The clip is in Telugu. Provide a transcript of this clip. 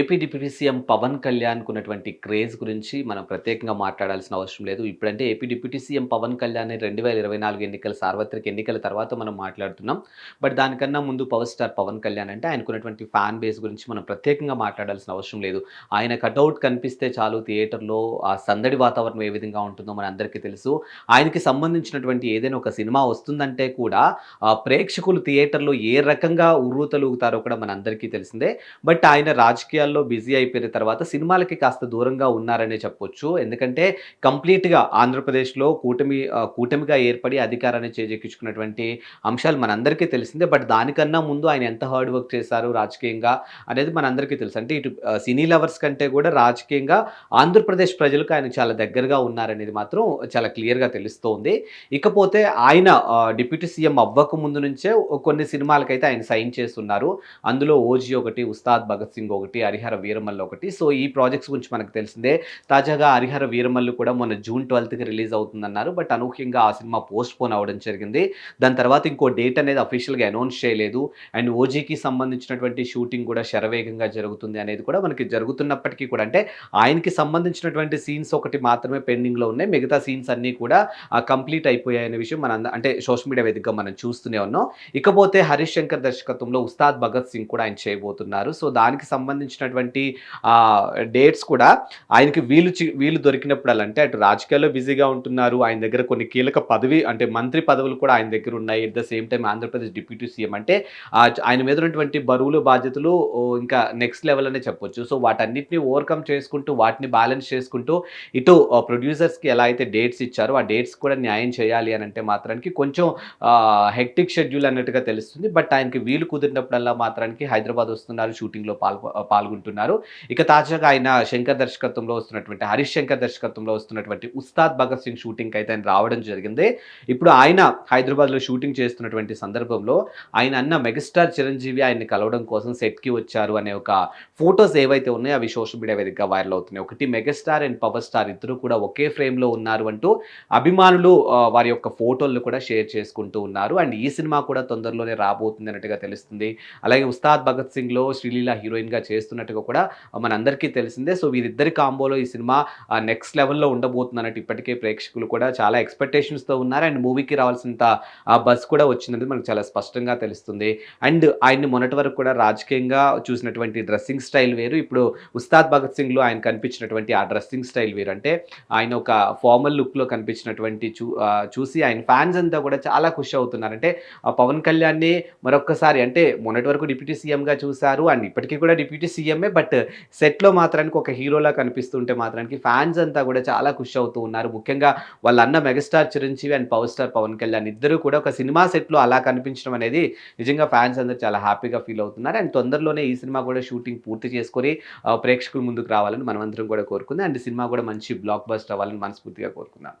AP deputy CM Pawan Kalyan ఉన్నటువంటి క్రేజ్ గురించి మనం ప్రత్యేకంగా మాట్లాడాల్సిన అవసరం లేదు. ఇప్పుడంటే AP deputy CM Pawan Kalyan రెండు వేల ఇరవై నాలుగు ఎన్నికల సార్వత్రిక ఎన్నికల తర్వాత మనం మాట్లాడుతున్నాం. బట్ దానికన్నా ముందు పవర్ స్టార్ పవన్ కళ్యాణ్ అంటే ఆయనకున్నటువంటి ఫ్యాన్ బేస్ గురించి మనం ప్రత్యేకంగా మాట్లాడాల్సిన అవసరం లేదు. ఆయన కటౌట్ కనిపిస్తే చాలు థియేటర్లో ఆ సందడి వాతావరణం ఏ విధంగా ఉంటుందో మన అందరికీ తెలుసు. ఆయనకి సంబంధించినటువంటి ఏదైనా ఒక సినిమా వస్తుందంటే కూడా ప్రేక్షకులు థియేటర్లో ఏ రకంగా ఉర్రూతలుగుతారో కూడా మన అందరికీ తెలిసిందే. బట్ ఆయన రాజ రాజకీయాల్లో బిజీ అయిపోయిన తర్వాత సినిమాలకి కాస్త దూరంగా ఉన్నారనే చెప్పొచ్చు. ఎందుకంటే కంప్లీట్గా ఆంధ్రప్రదేశ్లో కూటమి కూటమిగా ఏర్పడి అధికారాన్ని చేజెక్కించుకున్నటువంటి అంశాలు మనందరికీ తెలిసిందే. బట్ దానికన్నా ముందు ఆయన ఎంత హార్డ్ వర్క్ చేశారు రాజకీయంగా అనేది మనందరికీ తెలుసు. అంటే ఇటు సినీ లవర్స్ కంటే కూడా రాజకీయంగా ఆంధ్రప్రదేశ్ ప్రజలకు ఆయన చాలా దగ్గరగా ఉన్నారనేది మాత్రం చాలా క్లియర్గా తెలుస్తోంది. ఇకపోతే ఆయన డిప్యూటీ సీఎం అవ్వక ముందు నుంచే కొన్ని సినిమాలకైతే ఆయన సైన్ చేస్తున్నారు. అందులో ఓజీ ఒకటి ఉస్తాద్ భగత్ సింగ్ ఒకటి హరిహర వీరమల్లు ఒకటి. సో ఈ ప్రాజెక్ట్స్ గురించి మనకు తెలిసిందే. తాజాగా హరిహర వీరమల్లు కూడా మొన్న జూన్ ట్వెల్త్కి రిలీజ్ అవుతుందన్నారు. బట్ అనూహ్యంగా ఆ సినిమా పోస్ట్ పోన్ అవ్వడం జరిగింది. దాని తర్వాత ఇంకో డేట్ అనేది అఫీషియల్గా అనౌన్స్ చేయలేదు. అండ్ ఓజీకి సంబంధించినటువంటి షూటింగ్ కూడా శరవేగంగా జరుగుతుంది అనేది కూడా మనకి జరుగుతున్నప్పటికీ కూడా అంటే ఆయనకి సంబంధించినటువంటి సీన్స్ ఒకటి మాత్రమే పెండింగ్లో ఉన్నాయి. మిగతా సీన్స్ అన్నీ కూడా కంప్లీట్ అయిపోయాయనే విషయం మన అంటే సోషల్ మీడియా వేదికగా మనం చూస్తూనే ఉన్నాం. ఇకపోతే హరీష్ శంకర్ దర్శకత్వంలో ఉస్తాద్ భగత్ సింగ్ కూడా ఆయన చేయబోతున్నారు. సో దానికి సంబంధించినటువంటి డేట్స్ కూడా ఆయనకి వీలు చి- వీలు దొరికినప్పుడల్లా అంటే అటు రాజకీయాల్లో బిజీగా ఉంటున్నారు. ఆయన దగ్గర కొన్ని కీలక పదవి అంటే మంత్రి పదవులు కూడా ఆయన దగ్గర ఉన్నాయి. At the same time Andhra Pradesh deputy CM అంటే ఆయన మీద ఉన్నటువంటి బరువులు బాధ్యతలు ఇంకా నెక్స్ట్ లెవెల్ అనే చెప్పొచ్చు. సో వాటన్నిటిని ఓవర్కమ్ చేసుకుంటూ వాటిని బ్యాలెన్స్ చేసుకుంటూ ఇటు ప్రొడ్యూసర్స్కి ఎలా అయితే డేట్స్ ఇచ్చారో ఆ డేట్స్ కూడా న్యాయం చేయాలి అని అంటే మాత్రానికి కొంచెం హెక్టిక్ షెడ్యూల్ అన్నట్టుగా తెలుస్తుంది. బట్ ఆయనకి వీలు కుదిరినప్పుడల్లా మాత్రానికి హైదరాబాద్ వస్తున్నారు. షూటింగ్లో పాల్గొ పాల్గొంటున్నారు. ఇక తాజాగా ఆయన శంకర్ దర్శకత్వంలో వస్తున్నటువంటి హరీష్ శంకర్ దర్శకత్వంలో వస్తున్నటువంటి ఉస్తాద్ భగత్ సింగ్ షూటింగ్కి అయితే ఆయన రావడం జరిగింది. ఇప్పుడు ఆయన హైదరాబాద్లో షూటింగ్ చేస్తున్నటువంటి సందర్భంలో ఆయన అన్న మెగాస్టార్ చిరంజీవి ఆయన్ని కలవడం కోసం సెట్కి వచ్చారు అనే ఒక ఫొటోస్ ఏవైతే ఉన్నాయో అవి సోషల్ మీడియా వేదికగా వైరల్ అవుతున్నాయి. ఒకటి మెగాస్టార్ అండ్ పవర్ స్టార్ ఇద్దరు కూడా ఒకే ఫ్రేమ్లో ఉన్నారు అంటూ అభిమానులు వారి యొక్క ఫోటోలను కూడా షేర్ చేసుకుంటూ ఉన్నారు. అండ్ ఈ సినిమా కూడా తొందరలోనే రాబోతుంది అన్నట్టుగా తెలుస్తుంది. అలాగే ఉస్తాద్ భగత్ సింగ్లో శ్రీలీల హీరోయిన్గా చేస్తున్నట్టుగా కూడా మనందరికీ తెలిసిందే. సో వీరిద్దరి కాంబోలో ఈ సినిమా నెక్స్ట్ లెవెల్లో ఉండబోతుంది అన్నట్టు ఇప్పటికే ప్రేక్షకులు కూడా చాలా ఎక్స్పెక్టేషన్స్తో ఉన్నారు. అండ్ మూవీకి రావాల్సినంత ఆ బస్ కూడా వచ్చిందని మనకు చాలా స్పష్టంగా తెలుస్తుంది. అండ్ ఆయన్ని మొన్నటి వరకు కూడా రాజకీయంగా చూసినటువంటి డ్రెస్సింగ్ స్టైల్ వేరు. ఇప్పుడు ఉస్తాద్ భగత్ సింగ్లో ఆయన కనిపించినటువంటి ఆ డ్రెస్సింగ్ స్టైల్ వేరు. అంటే ఆయన ఒక ఫార్మల్ లుక్లో కనిపించినటువంటి చూ చూసి ఆయన ఫ్యాన్స్ అంతా కూడా చాలా ఖుషి అవుతున్నారు. అంటే ఆ పవన్ కళ్యాణ్ని మరొకసారి అంటే మొన్నటి వరకు డిప్యూటీ సీఎంగా చూశారు. అండ్ ఇప్పటికీ కూడా డిప్యూటీ సీఎంఏ బట్ సెట్లో మాత్రానికి ఒక హీరోలా కనిపిస్తుంటే మాత్రానికి ఫ్యాన్స్ అంతా కూడా చాలా ఖుషి అవుతూ ఉన్నారు. ముఖ్యంగా వాళ్ళ అన్న megastar Chiranjeevi and power star Pawan Kalyan ఇద్దరు కూడా ఒక సినిమా సెట్లో అలా కనిపించడం అనేది నిజంగా ఫ్యాన్స్ అందరూ చాలా హ్యాపీగా ఫీల్ అవుతున్నారు. అండ్ తొందరలోనే ఈ సినిమా కూడా షూటింగ్ పూర్తి చేసుకొని ప్రేక్షకుల ముందుకు రావాలని మనమందరం కూడా కోరుకుందాం. అండ్ సినిమా కూడా మంచి బ్లాక్ బస్ట్ అవ్వాలని మనస్ఫూర్తిగా కోరుకుందాం.